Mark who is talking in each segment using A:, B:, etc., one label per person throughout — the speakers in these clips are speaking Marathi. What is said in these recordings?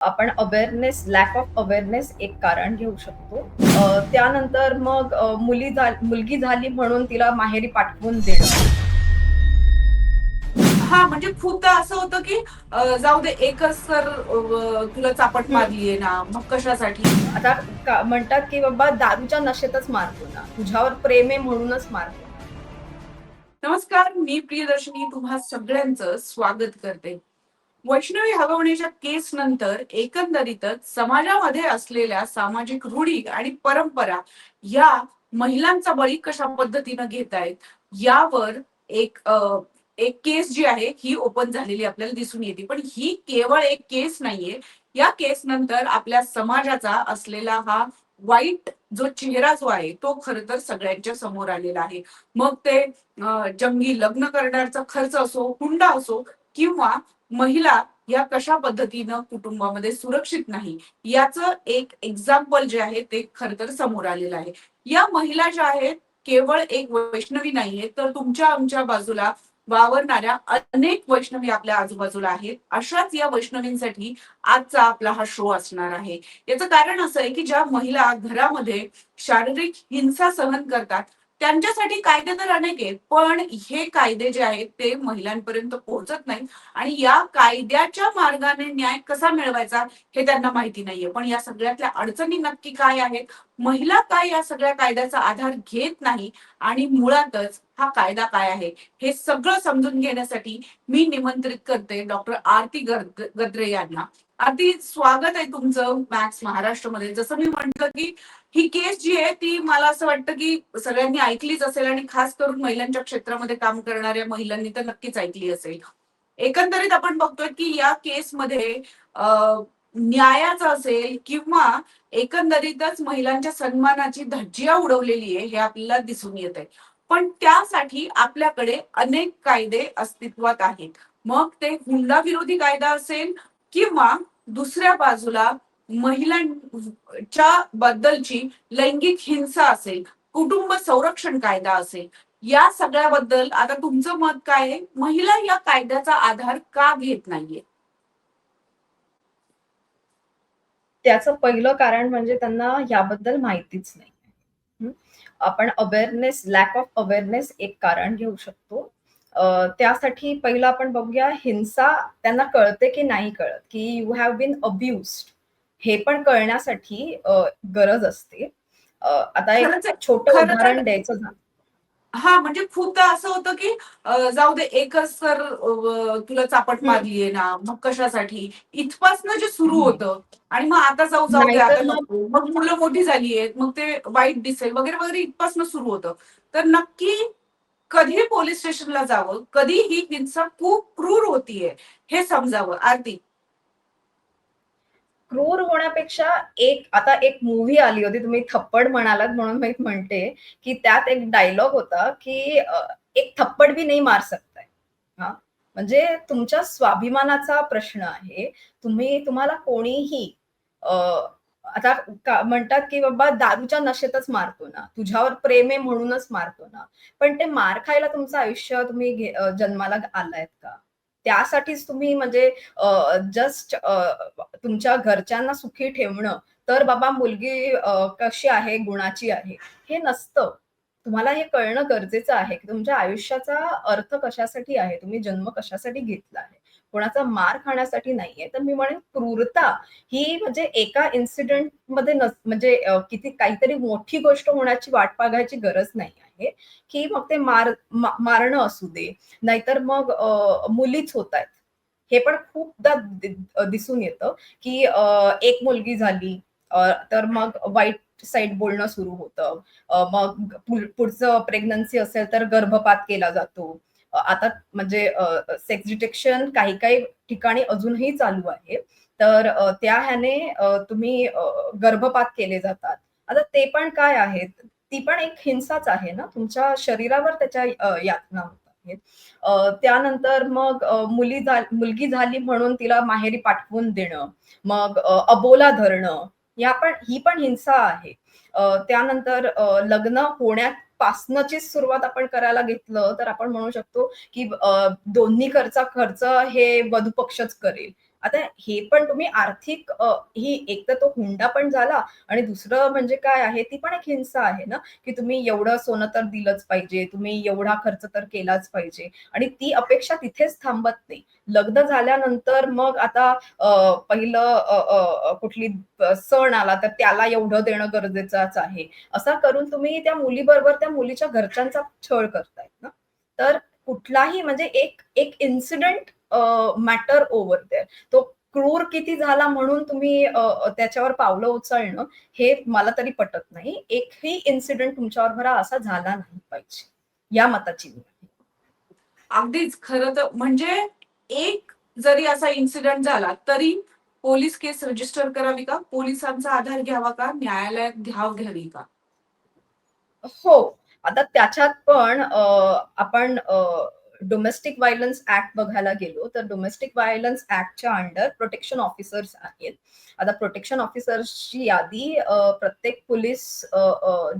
A: आपण अवेअरनेस लॅक ऑफ अवेअरनेस एक कारण घेऊ शकतो. त्यानंतर मग मुली मुलगी झाली म्हणून तिला माहेरी पाठवून देणं.
B: हा म्हणजे खूपदा असं होतं की जाऊ दे एकच तर तुला चापट मारलीये ना मग कशासाठी?
A: आता म्हणतात की बाबा दारूच्या नशेतच मारतो ना तुझ्यावर प्रेम आहे म्हणूनच मारतो.
B: नमस्कार मी प्रियदर्शनी तुम्हा सगळ्यांचं स्वागत करते. वैष्णवी हगवण्याच्या केस नंतर एकंदरीतच समाजामध्ये असलेल्या सामाजिक रूढी आणि परंपरा या महिलांचा बळी कशा पद्धतीनं घेत आहेत यावर एक एक केस जी आहे ही ओपन झालेली आपल्याला दिसून येते. पण ही केवळ एक केस नाहीये. या केस नंतर आपल्या समाजाचा असलेला हा वाईट जो चेहरा जो आहे तो खर तर सगळ्यांच्या समोर आलेला आहे. मग ते जंगी लग्न करण्याचा खर्च असो हुंडा असो किंवा महिला या कशा पद्धतीनं कुटुंबामध्ये सुरक्षित नाही याचं एक एक्झाम्पल जे आहे ते खर तर समोर आलेलं आहे. या महिला ज्या आहेत केवळ एक वैष्णवी नाहीये तर तुमच्या आमच्या बाजूला वावरणाऱ्या अनेक वैष्णवी आपल्या आजूबाजूला आहेत. अशाच या वैष्णवींसाठी आजचा आपला हा शो असणार आहे. याचं कारण असं आहे की ज्या महिला घरामध्ये शारीरिक हिंसा सहन करतात त्यांच्यासाठी कायदे तर अनेक आहेत पण हे कायदे जे आहेत ते महिलांपर्यंत पोहोचत नाही आणि या कायद्याच्या मार्गाने न्याय कसा मिळवायचा हे त्यांना माहिती नाहीये. पण या सगळ्यातल्या अडचणी नक्की काय आहेत? महिला काय या सगळ्या कायद्याचा आधार घेत नाही? आणि मुळातच हा कायदा काय आहे? हे सगळं समजून घेण्यासाठी मी निमंत्रित करते डॉक्टर आरती गद्रे यांना. अगदी स्वागत आहे तुमचं मॅक्स महाराष्ट्रमध्ये. जसं मी म्हंटल की ही केस जी आहे ती मला असं वाटतं की सगळ्यांनी ऐकलीच असेल आणि खास करून महिलांच्या क्षेत्रामध्ये काम करणाऱ्या महिलांनी तर नक्कीच ऐकली असेल. एकंदरीत आपण बघतोय की या केसमध्ये अं, न्यायाचं असेल किंवा एकंदरीतच महिलांच्या सन्मानाची धज्जिया उडवलेली आहे हे आपल्याला दिसून येत आहे. पण त्यासाठी आपल्याकडे अनेक कायदे अस्तित्वात आहेत. मग ते हुंडा विरोधी कायदा असेल किंवा दुसऱ्या बाजूला महिलांच्या बद्दलची लैंगिक हिंसा असेल कुटुंब संरक्षण कायदा असेल या सगळ्याबद्दल आता तुमचं मत काय आहे? महिला या कायद्याचा आधार का घेत नाहीये?
A: त्याचं पहिलं कारण म्हणजे त्यांना याबद्दल माहितीच नाही. आपण अवेअरनेस लॅक ऑफ अवेअरनेस एक कारण घेऊ शकतो. त्यासाठी पहिलं आपण बघूया हिंसा त्यांना कळते की नाही कळत की यू हॅव बीन अब्युस्ड हे पण कळण्यासाठी गरज असते आता एक. छोटं उदाहरण द्यायचं झालं
B: हा म्हणजे खूपदा असं होतं की जाऊ दे एकच तर अं, तुला चापट. मारलीये ना मग कशासाठी इथपासनं जे सुरू होतं आणि मग आता जाऊ जाऊ दे आता.
A: मग
B: मुलं मोठी झाली आहेत मग ते वाईट दिसेल वगैरे वगैरे इथपासनं सुरू होतं तर नक्की कधी पोलीस स्टेशनला जावं कधी ही हिंसा खूप क्रूर होतीये हे समजावं. आरती.
A: क्रूर होण्यापेक्षा एक आता एक मूव्ही आली होती तुम्ही थप्पड म्हणालात म्हणून मी म्हणते की त्यात एक डायलॉग होता की एक थप्पड भी नाही मार सकताय. हा? म्हणजे तुमच्या स्वाभिमानाचा प्रश्न आहे. तुम्ही तुम्हाला कोणीही आता का- म्हणतात की बाबा दारूच्या नशेतच मारतो ना. तुझ्यावर प्रेम आहे म्हणूनच मारतो ना. पण ते मार खायला तुमचं आयुष्य तुम्ही जन्माला आलायत का? त्यासाठीच तुम्ही म्हणजे जस्ट तुमच्या घरच्यांना सुखी ठेवणं. तर बाबा मुलगी कशी आहे गुणाची आहे हे नसतं. तुम्हाला हे कळणं गरजेचं आहे की तुमच्या आयुष्याचा अर्थ कशासाठी आहे? तुम्ही जन्म कशासाठी घेतला आहे? कोणाचा मार खाण्यासाठी नाहीये. तर मी म्हणेन क्रूरता ही म्हणजे एका इन्सिडेंटमध्ये नस म्हणजे किती काहीतरी मोठी गोष्ट होण्याची वाट पागायची गरज नाही आहे. की मग ते मार मा- मारणं असू दे. नाहीतर मग मुलीच होत आहेत. हे पण खूपदा दिसून येतं की एक मुलगी झाली तर मग वाईट साईड बोलणं सुरू होतं. मग पुढचं प्रेग्नन्सी असेल तर गर्भपात केला जातो. आता म्हणजे सेक्स डिटेक्शन काही काही ठिकाणी अजूनही चालू आहे. तर त्या ह्याने तुम्ही गर्भपात केले जातात. आता ते पण काय आहेत? ती पण एक हिंसाच आहे ना? तुमच्या शरीरावर त्याच्या यातना होत आहेत त्यानंतर मग मुली मुलगी झाली म्हणून तिला माहेरी पाठवून देणं. मग अबोला धरणं. या पण ही पण हिंसा आहे. त्यानंतर लग्न होण्यात पासनचीच सुरुवात आपण करायला घेतलं तर आपण म्हणू शकतो की दोन्ही खर्चा खर्च हे वधू पक्षच करेल. आता हे पण तुम्ही आर्थिक ही एक तर तो हुंडा पण झाला आणि दुसरं म्हणजे काय आहे ती पण एक हिंसा आहे ना की तुम्ही एवढं सोनं तर दिलंच पाहिजे तुम्ही एवढा खर्च तर केलाच पाहिजे आणि ती अपेक्षा तिथेच थांबत नाही. लग्न झाल्यानंतर मग आता पहिलं कुठली सण आला तर त्याला एवढं देणं गरजेचंच आहे. असा करून तुम्ही त्या मुलीबरोबर त्या मुलीच्या घरच्यांचा छळ करतायत ना. तर कुठलाही म्हणजे एक एक इन्सिडेंट मॅटर ओव्हर देअर तो क्रूर किती झाला म्हणून तुम्ही त्याच्यावर पावलं उचलणं हे मला तरी पटत नाही. एकही इन्सिडेंट तुमच्यावर बरा असा झाला नाही पाहिजे. या मताची मी.
B: अगदीच. खरं तर म्हणजे एक जरी असा इन्सिडेंट झाला तरी पोलीस केस रजिस्टर करावी का? पोलिसांचा आधार घ्यावा का? न्यायालयात धाव घ्यावी का?
A: हो. आता त्याच्यात पण आपण डोमेस्टिक व्हायलन्स ऍक्ट बघायला गेलो तर डोमेस्टिक व्हायलन्स ऍक्टच्या अंडर प्रोटेक्शन ऑफिसर्स आहेत. आता प्रोटेक्शन ऑफिसर्सची यादी प्रत्येक पोलीस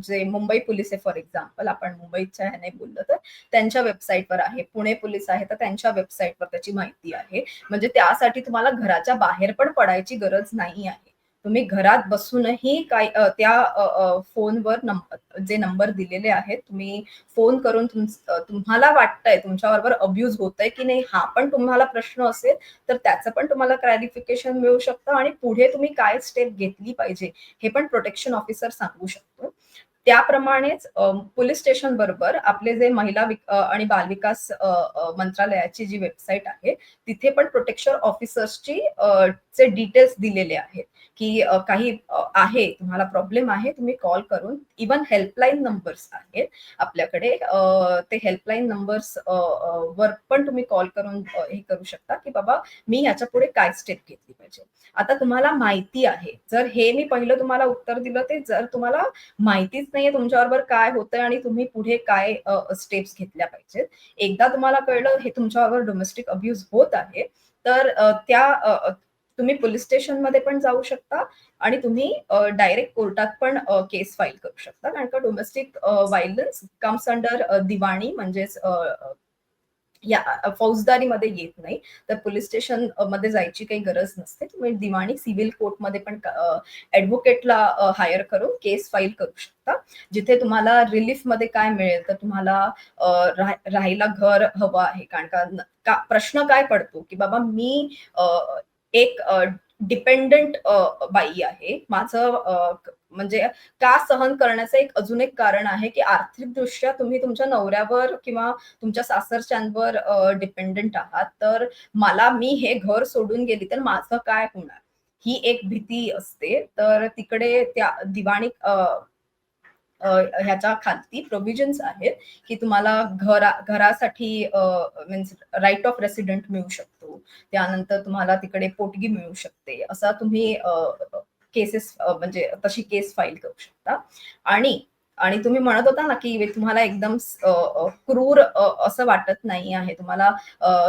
A: जे मुंबई पोलीस आहे फॉर एक्झाम्पल आपण मुंबईच्या ह्याने बोललो तर त्यांच्या वेबसाईटवर आहे पुणे पोलीस आहे तर त्यांच्या वेबसाईटवर त्याची माहिती आहे. म्हणजे त्यासाठी तुम्हाला घराच्या बाहेर पण पडायची गरज नाही आहे. तुम्ही घरात बसूनही काय त्या फोनवर नंबर जे नंबर दिलेले आहेत तुम्ही फोन करून तुम तुम्हाला वाटतंय तुमच्याबरोबर अब्यूज होतंय की नाही हा पण तुम्हाला प्रश्न असेल तर त्याचं पण तुम्हाला क्लॅरिफिकेशन मिळू शकतं आणि पुढे तुम्ही काय स्टेप घेतली पाहिजे हे पण प्रोटेक्शन ऑफिसर सांगू शकतो. त्याप्रमाणेच पोलीस स्टेशन बरोबर आपले जे महिला आणि बालविकास मंत्रालयाची जी वेबसाईट आहे तिथे पण प्रोटेक्शन ऑफिसर्सची चे डिटेल्स दिलेले आहेत की काही आहे तुम्हाला प्रॉब्लेम आहे तुम्ही कॉल करून इवन हेल्पलाईन नंबर्स आहेत आपल्याकडे ते हेल्पलाईन नंबर्स वर पण तुम्ही कॉल करून हे करू शकता की बाबा मी याच्यापुढे काय स्टेप घेतली पाहिजे. आता तुम्हाला माहिती आहे जर हे मी पहिलं तुम्हाला उत्तर दिलं ते जर तुम्हाला माहितीच नाहीये तुमच्याबरोबर काय होतंय आणि तुम्ही पुढे काय स्टेप्स घेतल्या पाहिजेत. एकदा तुम्हाला कळलं हे तुमच्याबरोबर डोमेस्टिक अब्युज होत आहे तर त्या तुम्ही पोलीस स्टेशनमध्ये पण जाऊ शकता आणि तुम्ही डायरेक्ट कोर्टात पण केस फाईल करू शकता. कारण का डोमेस्टिक व्हायलन्स कम्स अंडर दिवाणी म्हणजेच या फौजदारीमध्ये येत नाही. तर पोलीस स्टेशनमध्ये जायची काही गरज नसते. तुम्ही दिवाणी सिव्हिल कोर्टमध्ये पण ऍडव्होकेटला हायर करून केस फाईल करू शकता. जिथे तुम्हाला रिलीफमध्ये काय मिळेल तर तुम्हाला राहायला घर हवं आहे. कारण का प्रश्न काय पडतो? की बाबा मी एक डिपेंडंट बाई आहे. माझं म्हणजे का सहन करण्याचं एक अजून एक कारण आहे की आर्थिकदृष्ट्या तुम्ही तुमच्या नवऱ्यावर किंवा तुमच्या सासरच्यांवर डिपेंडंट आहात. तर मला मी हे घर सोडून गेली तर माझं काय होणार? ही एक भीती असते. तर तिकडे त्या दिवाणी ह्याच्या खालती प्रोव्हिजन्स आहेत की तुम्हाला घरा घरासाठी मीन्स राईट ऑफ रेसिडेंट मिळू शकतो. त्यानंतर तुम्हाला तिकडे पोटगी मिळू शकते. असा तुम्ही केसेस म्हणजे तशी केस फाईल करू शकता. आणि आणि तुम्ही म्हणत होता ना की तुम्हाला एकदम क्रूर असं वाटत नाही आहे. तुम्हाला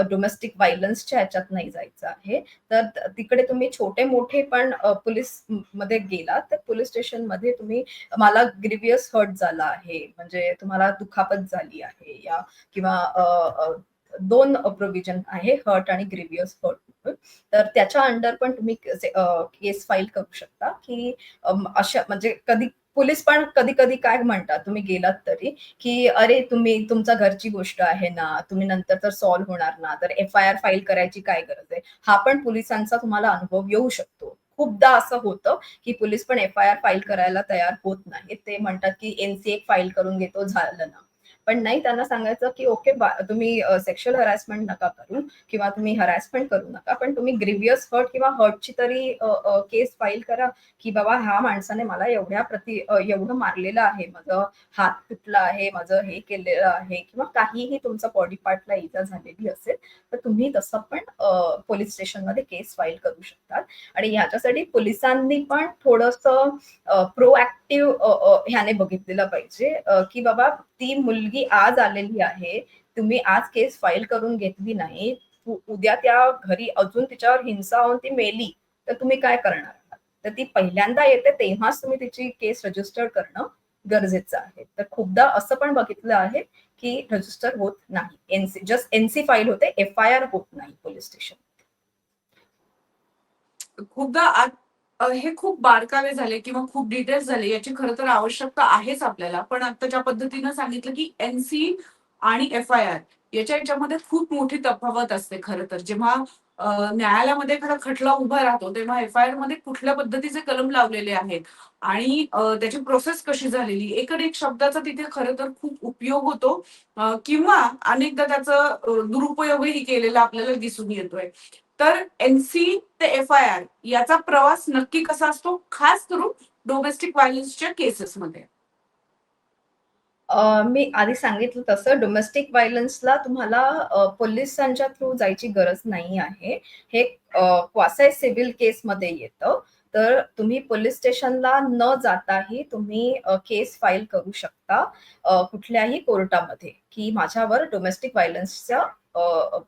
A: डोमेस्टिक व्हायलन्सच्या ह्याच्यात नाही जायचं आहे. तर तिकडे तुम्ही छोटे मोठे पण पोलीसमध्ये गेला तर पोलीस स्टेशनमध्ये तुम्ही मला ग्रिव्हियस हर्ट झाला आहे. म्हणजे तुम्हाला दुखापत झाली आहे या किंवा दोन प्रोव्हिजन आहे हर्ट आणि ग्रिव्हियस हर्ट तर त्याच्या अंडर पण तुम्ही केस फाईल करू शकता की अशा म्हणजे कधी पोलीस पण कधी कधी काय म्हणतात तुम्ही गेलात तरी की अरे तुम्ही तुमच्या घरची गोष्ट आहे ना तुम्ही नंतर तर सॉल्व्ह होणार ना तर एफ आय आर फाईल करायची काय गरज आहे? हा पण पोलिसांचा तुम्हाला अनुभव येऊ शकतो. खूपदा असं होतं की पोलीस पण एफ आय आर फाईल करायला तयार होत नाही ते म्हणतात की एनसीए फाईल करून घेतो झालं ना. पण नाही त्यांना सांगायचं की ओके तुम्ही सेक्शुअल हॅरॅसमेंट नका करू किंवा तुम्ही हरासमेंट करू नका पण तुम्ही ग्रिव्हियस हर्ट किंवा हर्टची तरी केस फाईल करा की बाबा ह्या माणसाने मला एवढ्या प्रति एवढं मारलेलं आहे माझं हात तुटला आहे माझं हे केलेलं आहे किंवा काहीही तुमचा बॉडी पार्टला इजा झालेली असेल तर तुम्ही तसं पण पोलीस स्टेशनमध्ये केस फाईल करू शकतात. आणि ह्याच्यासाठी पोलिसांनी पण थोडस प्रोऍक्टिव्ह ह्याने बघितलेलं पाहिजे की बाबा ती मुलगी आज आलेली आहे. तुम्ही आज केस फाईल करून घेतली नाही. उद्या त्या घरी अजून तिच्यावर हिंसा होऊन ती मेली तर तुम्ही काय करणार? तर ती पहिल्यांदा येते तेव्हाच तुम्ही तिची केस रजिस्टर करणं गरजेचं आहे. तर खूपदा असं पण बघितलं आहे की रजिस्टर होत नाही. एनसी जस्ट एनसी फाईल होते एफ आय आर होत नाही पोलीस स्टेशन
B: खूपदा हे खूप बारकावे झाले किंवा खूप डिटेल्स झाले याची खरं तर आवश्यकता आहेच आपल्याला. पण आता ज्या पद्धतीनं सांगितलं की एनसी आणि एफ आय आर याच्या याच्यामध्ये खूप मोठी तफावत असते खरं तर. जेव्हा न्यायालयामध्ये खरं खटला उभा राहतो तेव्हा एफ आय आरमध्ये कुठल्या पद्धतीचे कलम लावलेले आहेत आणि त्याची प्रोसेस कशी झालेली एकड एक शब्दाचा तिथे खरं तर खूप उपयोग होतो. किंवा अनेकदा त्याचा दुरुपयोगही केलेला आपल्याला दिसून येतोय. तर एनसी ते एफ आय आर याचा प्रवास नक्की कसा असतो खास करून डोमेस्टिक व्हायलन्सच्या केसेसमध्ये
A: मी आधी सांगितलं तसं डोमेस्टिक व्हायलन्सला तुम्हाला पोलिसांच्या थ्रू जायची गरज नाही आहे. हे क्वासाय सिव्हिल केसमध्ये येतं. तर तुम्ही पोलीस स्टेशनला न जाताही तुम्ही केस फाईल करू शकता कुठल्याही कोर्टामध्ये, की माझ्यावर डोमेस्टिक व्हायलन्सचा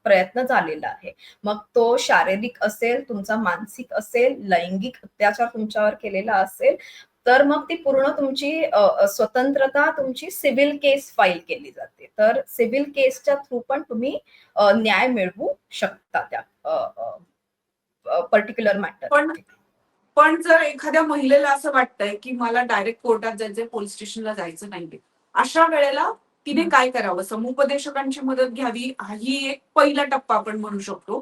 A: प्रयत्न झालेला आहे. मग तो शारीरिक असेल, तुमचा मानसिक असेल, लैंगिक अत्याचार तुमच्यावर केलेला असेल, तर मग ती पूर्ण तुमची स्वतंत्रता तुमची सिव्हिल केस फाईल केली जाते. तर सिव्हिल केसच्या थ्रू पण तुम्ही न्याय मिळवू शकता त्या पर्टिक्युलर मॅटर
B: पण जर एखाद्या महिलेला असं वाटतंय की मला डायरेक्ट कोर्टात जायचंय पोलीस स्टेशनला जायचं नाहीये अशा वेळेला तिने. काय करावं समुपदेशकांची मदत घ्यावी ही एक पहिला टप्पा आपण म्हणू शकतो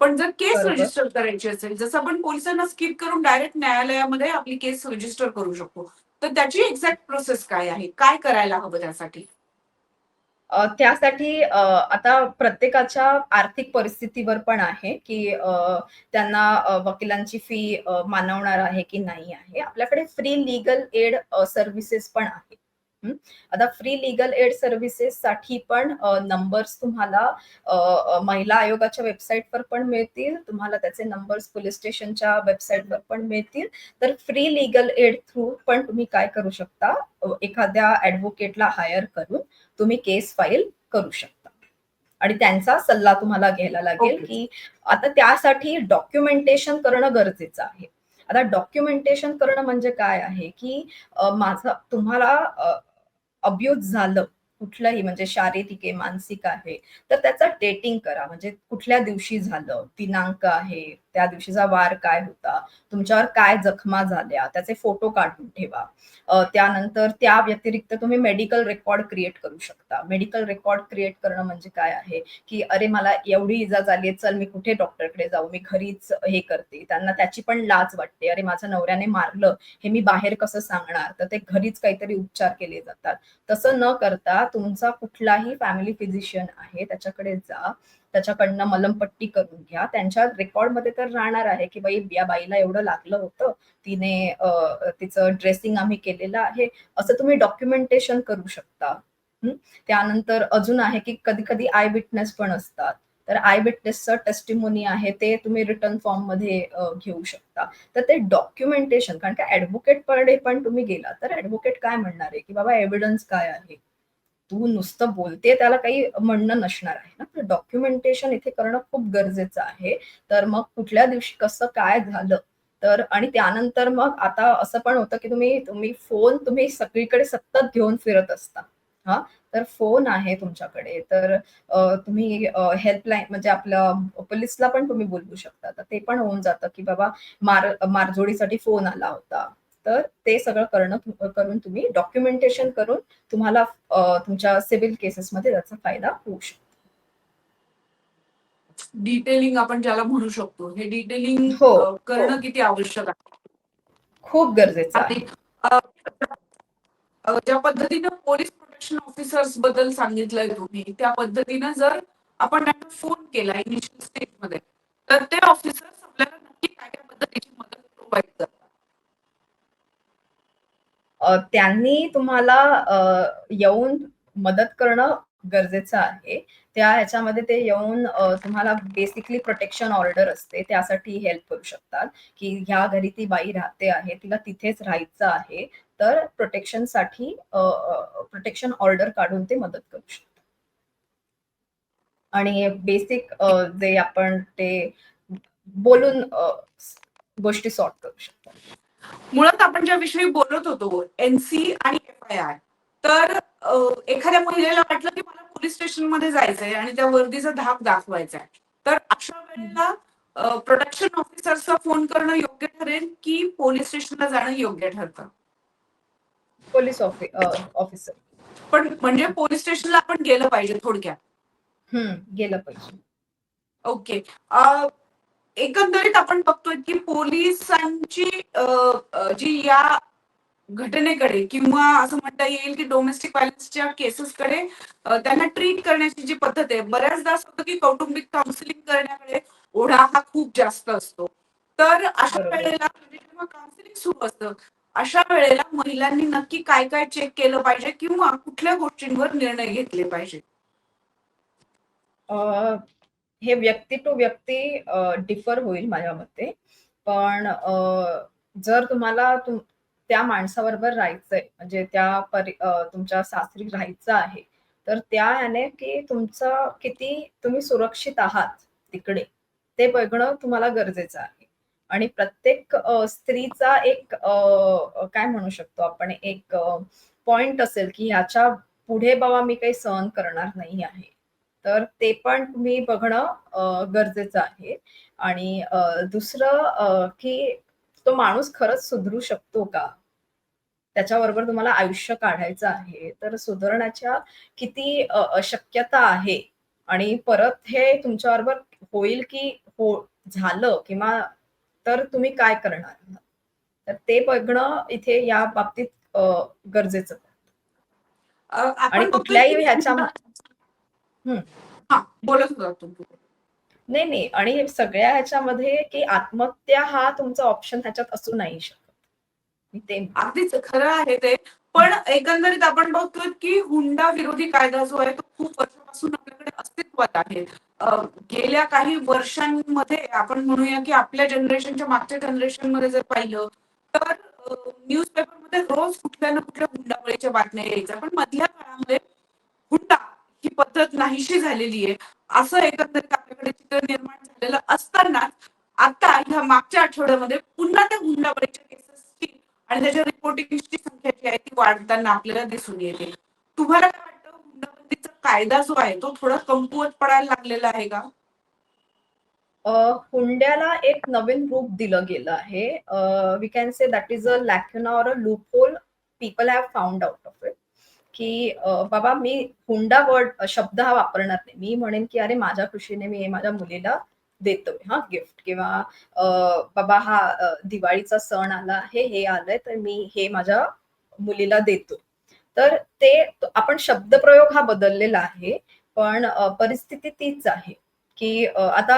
B: पण जर केस. रजिस्टर करायची असेल जसं आपण पोलिसांना स्किप करून डायरेक्ट न्यायालयामध्ये आपली केस रजिस्टर करू शकतो तर त्याची एक्झॅक्ट प्रोसेस काय आहे काय करायला हवं त्यासाठी
A: त्यासाठी आता प्रत्येकाच्या आर्थिक परिस्थितीवर पण आहे, की अ, त्यांना वकिलांची फी मानवणार आहे की नाही आहे. आपल्याकडे फ्री लीगल एड सर्व्हिसेस पण आहे आता फ्री लीगल एड सर्व्हिसेससाठी पण नंबर्स तुम्हाला महिला आयोगाच्या वेबसाईटवर पण मिळतील. तुम्हाला त्याचे नंबर्स पोलीस स्टेशनच्या वेबसाईटवर पण मिळतील. तर फ्री लीगल एड थ्रू पण तुम्ही काय करू शकता, एखाद्या ॲडव्होकेटला हायर करून तुम्ही केस फाईल करू शकता. आणि त्यांचा सल्ला तुम्हाला घ्यायला लागेल,
B: ओके.
A: की आता त्यासाठी डॉक्युमेंटेशन करणं गरजेचं आहे. आता डॉक्युमेंटेशन करणं म्हणजे काय आहे, की माझं तुम्हाला अब्युज झालं कुठलंही म्हणजे शारीरिक आहे, मानसिक आहे, तर त्याचं डेटिंग करा. म्हणजे कुठल्या दिवशी झालं, दिनांक आहे, त्या दिवशीचा वार काय होता, तुमच्यावर काय जखमा झाल्या, त्याचे फोटो काढून ठेवा. त्यानंतर त्या व्यतिरिक्त तुम्ही मेडिकल रेकॉर्ड क्रिएट करू शकता. मेडिकल रेकॉर्ड क्रिएट करणं म्हणजे काय आहे, की अरे मला एवढी इजा झाली चल मी कुठे डॉक्टरकडे जाऊ, मी घरीच हे करते. त्यांना त्याची पण लाज वाटते. अरे माझ्या नवऱ्याने मारलं, हे मी बाहेर कसं सांगणार? तर ते घरीच काहीतरी उपचार केले जातात. तसं न करता तुमचा कुठलाही फॅमिली फिजिशियन आहे त्याच्याकडे जा. त्याच्याकडनं मलमपट्टी करून घ्या. त्यांच्या रेकॉर्डमध्ये तर राहणार आहे, की बाई या बाईला एवढं लागलं होतं. तिने तिचं ड्रेसिंग आम्ही केलेलं आहे. असं तुम्ही डॉक्युमेंटेशन करू शकता. त्यानंतर अजून आहे, की कधी-कधी आय विटनेस पण असतात. तर आय विटनेसचं टेस्टिमोनी आहे ते तुम्ही रिटर्न फॉर्ममध्ये मध्ये घेऊ शकता. तर ते डॉक्युमेंटेशन कारण का डे पण तुम्ही गेला तर ऍडव्होकेट काय म्हणणार आहे, की बाबा एव्हिडन्स काय आहे? तू नुसतं बोलते त्याला काही म्हणणं नसणार आहे ना. तर डॉक्युमेंटेशन इथे करणं खूप गरजेचं आहे. तर मग कुठल्या दिवशी कसं काय झालं, तर आणि त्यानंतर मग आता असं पण होतं, की तुम्ही तुम्ही फोन तुम्ही सगळीकडे सतत घेऊन फिरत असता. हा तर फोन आहे तुमच्याकडे तर तुम्ही हेल्पलाईन म्हणजे आपलं पोलिसला पण तुम्ही बोलवू शकता. तर ते पण होऊन जातं, की बाबा मार मारझोडीसाठी फोन आला होता. तर ते सगळं करणं करून तुम्ही डॉक्युमेंटेशन करून तुम्हाला तुमच्या सिव्हिल केसेसमध्ये त्याचा फायदा होऊ शकतो.
B: डिटेलिंग आपण ज्याला म्हणू शकतो हे डिटेलिंग
A: हो,
B: करणं
A: हो.
B: किती आवश्यक आहे
A: खूप गरजेचं आहे.
B: ज्या पद्धतीनं पोलीस प्रोटेक्शन ऑफिसर्सबद्दल सांगितलंय तुम्ही त्या पद्धतीनं जर आपण त्यांना फोन केला इनिशियल स्टेजमध्ये तर ते ऑफिसर्स आपल्याला नक्की काय काय पद्धतीची मदत प्रोव्हाइड करतात
A: त्यांनी तुम्हाला येऊन मदत करणं गरजेचं आहे. त्या ह्याच्यामध्ये ते येऊन तुम्हाला बेसिकली प्रोटेक्शन ऑर्डर असते. त्यासाठी हेल्प करू शकतात, की ह्या घरी ती बाई राहते आहे, तिला तिथेच राहायचं आहे. तर प्रोटेक्शनसाठी प्रोटेक्शन ऑर्डर काढून ते मदत करू शकतात. आणि बेसिक जे आपण ते बोलून गोष्टी सॉर्ट करू शकतो.
B: मुळात आपण ज्या विषयी बोलत होतो एनसी आणि एफ आय आर तर एखाद्या महिलेला वाटलं की मला पोलीस स्टेशनमध्ये जायचंय आणि त्या वर्दीचा धाक दाखवायचा आहे तर अशा वेळेला प्रोटेक्शन ऑफिसरचा फोन करणं योग्य ठरेल की पोलीस स्टेशनला जाणं योग्य ठरतं?
A: पोलीस ऑफि ऑफिसर.
B: पण म्हणजे पोलीस स्टेशनला आपण गेलं पाहिजे थोडक्यात.
A: गेलं पाहिजे.
B: ओके. एकंदरीत आपण बघतोय की पोलिसांची जी या घटनेकडे किंवा असं म्हणता येईल की डोमेस्टिक व्हायलन्सच्या केसेसकडे त्यांना ट्रीट करण्याची जी पद्धत आहे बऱ्याचदा असं होतं की कौटुंबिक काउन्सिलिंग करण्याकडे ओढा हा खूप जास्त असतो तर अशा. वेळेला म्हणजे जेव्हा काउन्सिलिंग सुरू असतं अशा वेळेला महिलांनी नक्की काय काय चेक केलं पाहिजे किंवा कुठल्या गोष्टींवर निर्णय घेतले पाहिजे
A: अ, हे व्यक्ती टू व्यक्ती डिफर होईल माझ्या मते. पण जर तुम्हाला तुम त्या माणसाबरोबर राहायचंय म्हणजे त्या परि तुमच्या सासरी राहायचं आहे तर त्या याने की तुमचं किती तुम्ही सुरक्षित आहात तिकडे ते बघणं तुम्हाला गरजेचं आहे. आणि प्रत्येक स्त्रीचा एक काय म्हणू शकतो आपण एक पॉइंट असेल की ह्याच्या पुढे बाबा मी काही सहन करणार नाही आहे. तर ते पण तुम्ही बघणं गरजेचं आहे. आणि दुसरं की तो माणूस खरंच सुधरू शकतो का? त्याच्याबरोबर तुम्हाला आयुष्य काढायचं आहे. तर सुधारण्याच्या किती शक्यता आहे. आणि परत हे तुमच्याबरोबर होईल की हो झालं किंवा तर तुम्ही काय करणार? तर ते बघणं इथे या बाबतीत गरजेचं. आणि कुठल्याही ह्याच्या- हं.
B: हा बोलत होता तुम्ही
A: नाही नाही. आणि सगळ्या ह्याच्यामध्ये की आत्महत्या हा तुमचा ऑप्शन ह्याच्यात असू नाही शकत. मी ते
B: अगदीच खरं आहे ते. पण एकंदरीत आपण बघतोय की हुंडा विरोधी कायदा जो आहे तो खूप वर्षापासून आपल्याकडे अस्तित्वात आहे. अ, गेल्या काही वर्षांमध्ये आपण म्हणूया की आपल्या जनरेशनच्या मागच्या जनरेशनमध्ये जर पाहिलं तर न्यूज पेपरमध्ये रोज कुठल्या ना कुठल्या हुंडाबळीच्या बातम्या यायच्या. पण मधल्या काळामध्ये हुंडा ही पद्धत नाहीशी झालेली आहे असं एकंदरीत आपल्याकडे चित्र निर्माण झालेलं असताना आता ह्या मागच्या आठवड्यामध्ये पुन्हा त्या हुंडाबळीच्या केसेसची आणि त्याच्या रिपोर्टिंगची संख्या जी आहे ती वाढताना आपल्याला दिसून येते. तुम्हाला काय वाटतं? हुंडाबंदीचा कायदा जो आहे तो थोडा कमकुवत पडायला लागलेला आहे का?
A: हुंड्याला एक नवीन रूप दिलं गेलं आहे. We can say that is a lacuna or a loophole people have found out of it की बाबा मी हुंडा वर्ड शब्द हा वापरणार नाही. मी म्हणेन की अरे माझ्या खुशीने मी हे माझ्या मुलीला देतोय हा गिफ्ट. किंवा बाबा हा दिवाळीचा सण आला आहे हे आलंय तर मी हे माझ्या मुलीला देतो तर ते आपण शब्दप्रयोग हा बदललेला आहे पण परिस्थिती तीच आहे की आता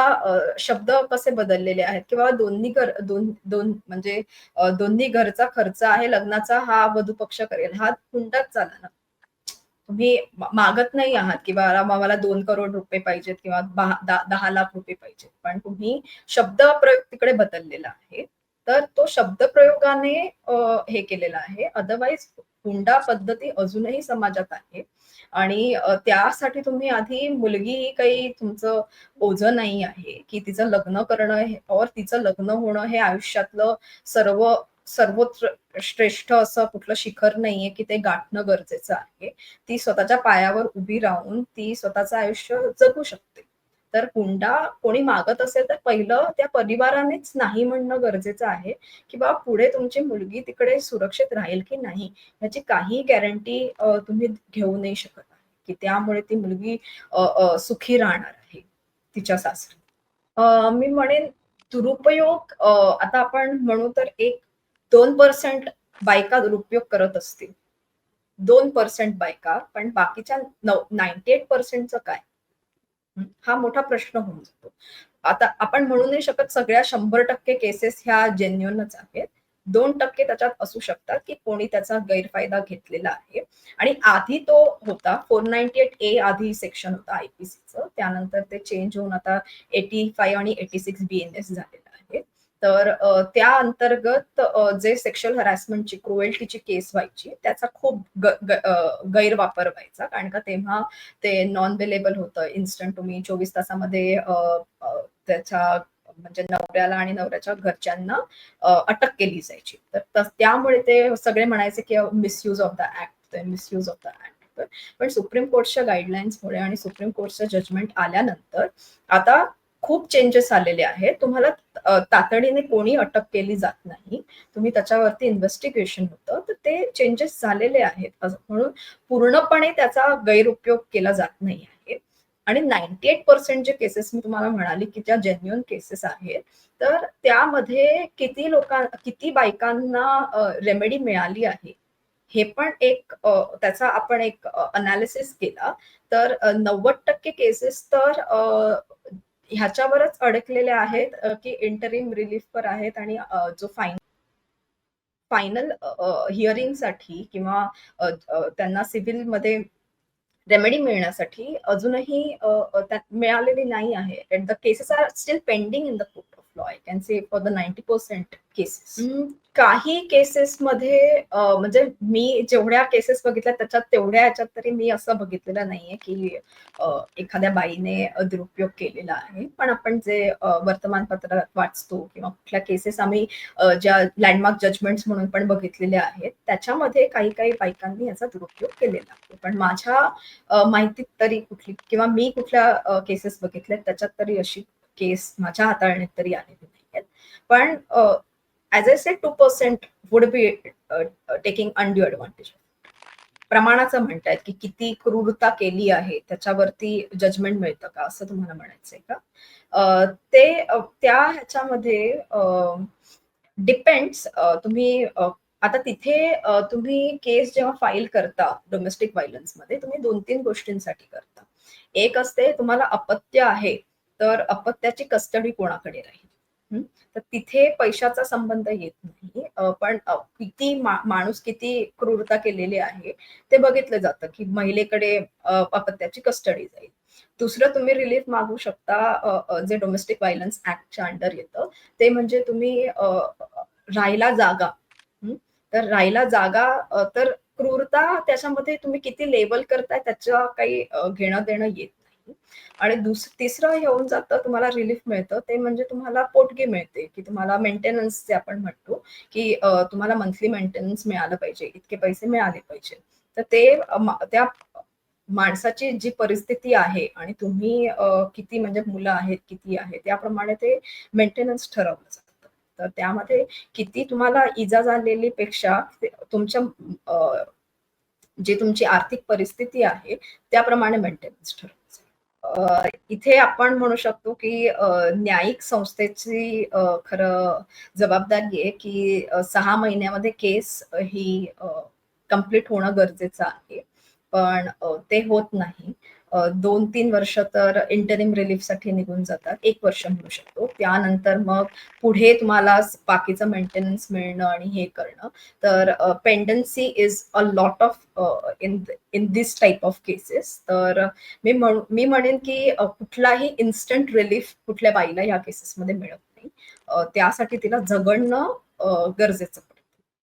A: शब्द कसे बदललेले आहेत किंवा दोन्ही घर दोन दोन म्हणजे दोन्ही घरचा खर्च आहे लग्नाचा हा वधू पक्ष करेल हा हुंडाच झाला ना तुम्ही मागत नाही आहात की मला दोन करोड रुपये पाहिजेत किंवा दा- दहा लाख रुपये पाहिजेत. पण तुम्ही शब्द प्रयोग तिकडे बदललेला आहे. तर तो शब्द प्रयोगाने हे केलेला आहे. अदरवाईज हुंडा पद्धती अजूनही समाजात आहे. आणि त्यासाठी तुम्ही आधी मुलगी ही काही तुमचं ओझं नाही आहे की तिचं लग्न करणं और तिचं लग्न होणं हे आयुष्यातलं सर्व सर्वोच्च श्रेष्ठ असं कुठलं शिखर नाहीये की ते गाठणं गरजेचं आहे. ती स्वतःच्या पायावर उभी राहून ती स्वतःचं आयुष्य जगू शकते. तर हुंडा कोणी मागत असेल तर पहिलं त्या परिवारानेच नाही म्हणणं गरजेचं आहे की बाबा पुढे तुमची मुलगी तिकडे सुरक्षित राहील की नाही याची काही गॅरंटी तुम्ही घेऊ नाही शकत आहे. की त्यामुळे ती मुलगी सुखी राहणार आहे तिच्या सासरी. मी म्हणेन दुरुपयोग आता आपण म्हणू तर एक दोन पर्सेंट बायका दुरुपयोग करत असतील. दोन पर्सेंट बायका पण बाकीच्या नाईन्टी एट पर्सेंटचं काय? हा मोठा प्रश्न होऊन जातो. आता आपण म्हणू नाही शकत सगळ्या शंभर टक्के केसेस ह्या जेन्युनच आहेत. दोन टक्के त्याच्यात असू शकतात की कोणी त्याचा गैरफायदा घेतलेला आहे. आणि आधी तो होता फोर नाईन्टी एट ए आधी सेक्शन होता आयपीसीचं त्यानंतर ते चेंज होऊन आता एटी फाईव्ह आणि eighty six B N S झाले तर त्या अंतर्गत जे सेक्शुअल हरॅसमेंटची क्रुएल्टीची केस व्हायची त्याचा खूप गैरवापर व्हायचा. कारण का तेव्हा ते नॉन अवेलेबल होतं. इन्स्टंट तुम्ही चोवीस तासामध्ये त्याच्या म्हणजे नवऱ्याला आणि नवऱ्याच्या घरच्यांना अटक केली जायची. तर त्यामुळे ते सगळे म्हणायचे की misuse of the act misuse of the act पण सुप्रीम कोर्टच्या गाईडलाईन्समुळे आणि सुप्रीम कोर्टचं जजमेंट आल्यानंतर आता खूप चेंजेस आलेले आहेत. तुम्हाला तातडीने कोणी अटक केली जात नाही. तुम्ही त्याच्यावरती इन्व्हेस्टिगेशन होतं. तर ते चेंजेस झालेले आहेत. म्हणून पूर्णपणे त्याचा गैरउपयोग केला जात नाही आहे. आणि नाईन्टी एट पर्सेंट जे केसेस मी तुम्हाला म्हणाली की ज्या जेन्युअन केसेस आहेत तर त्यामध्ये किती लोकां किती बायकांना रेमेडी मिळाली आहे? हे पण एक त्याचा आपण एक अनालिसिस केला. तर नव्वद टक्के केसेस तर ह्याच्यावरच अडकलेल्या आहेत की इंटरिम रिलीफवर आहेत आणि जो फाईन फायनल हिअरिंगसाठी किंवा त्यांना सिव्हिलमध्ये रेमेडी मिळण्यासाठी अजूनही मिळालेली नाही आहे. The cases are still pending in the court law I can say for the ninety percent cases काही केसेसमध्ये म्हणजे मी जेवढ्या केसेस बघितल्या त्याच्यात तेवढ्या याच्यात तरी मी असं बघितलेलं नाहीये की एखाद्या बाईने दुरुपयोग केलेला आहे. पण आपण जे वर्तमानपत्रात वाचतो किंवा कुठल्या केसेस आम्ही ज्या लँडमार्क जजमेंट्स म्हणून पण बघितलेल्या आहेत त्याच्यामध्ये काही काही बायकांनी याचा दुरुपयोग केलेला आहे. पण माझ्या माहितीत तरी कुठली किंवा मी कुठल्या केसेस बघितल्या त्याच्यात तरी अशी केस माझ्या हाताळणीत तरी आलेली नाही आहेत पण as a say two percent would be taking undue advantage प्रमाणाचं म्हणतायत की किती क्रूरता केली आहे त्याच्यावरती जजमेंट मिळतं का? असं तुम्हाला म्हणायचंय का? ते त्या ह्याच्यामध्ये डिपेंड्स तुम्ही आता तिथे तुम्ही केस जेव्हा फाईल करता डोमेस्टिक व्हायलन्समध्ये तुम्ही दोन तीन गोष्टींसाठी करता. एक असते तुम्हाला अपत्य आहे तर अपत्याची कस्टडी कोणाकडे राहील? तर तिथे पैशाचा संबंध येत नाही. पण किती माणूस किती क्रूरता केलेली आहे ते बघितलं जातं की महिलेकडे अपत्याची कस्टडी जाईल. दुसरं तुम्ही रिलीफ मागू शकता जे डोमेस्टिक व्हायलन्स ऍक्टच्या अंडर येतं ते म्हणजे तुम्ही राहायला जागा. तर राहायला जागा तर क्रूरता त्याच्यामध्ये तुम्ही किती लेवल करताय त्याच्या काही घेणं देणं येत नाही आणि दुस तिसरं येऊन जातं तुम्हाला रिलीफ मिळतं. ते म्हणजे तुम्हाला पोटगी मिळते की तुम्हाला मेंटेनन्स जे आपण म्हणतो की तुम्हाला मंथली मेंटेनन्स मिळालं पाहिजे इतके पैसे मिळाले पाहिजे. तर ते त्या माणसाची जी परिस्थिती आहे आणि तुम्ही किती म्हणजे मुलं आहेत किती आहे त्याप्रमाणे ते मेंटेनन्स ठरवलं जातं. तर त्यामध्ये किती तुम्हाला इजा झालेली पेक्षा तुमच्या जी तुमची आर्थिक परिस्थिती आहे त्याप्रमाणे मेंटेनन्स ठरवलं इथे आपण म्हणू शकतो की न्यायिक संस्थेची खरं जबाबदारी आहे की सहा महिन्यामध्ये केस ही कंप्लीट होणं गरजेचं आहे. पण ते होत नाही. दोन तीन वर्ष तर इंटरिम रिलीफसाठी निघून जातात. एक वर्ष म्हणू शकतो. त्यानंतर मग पुढे तुम्हाला बाकीचं मेंटेनन्स मिळणं आणि हे करणं. तर pendency is a lot of in in this type of cases तर मी म्हण मी म्हणेन की कुठलाही इन्स्टंट रिलीफ कुठल्या बाईला या केसेसमध्ये मिळत नाही. त्यासाठी तिला जगणं गरजेचं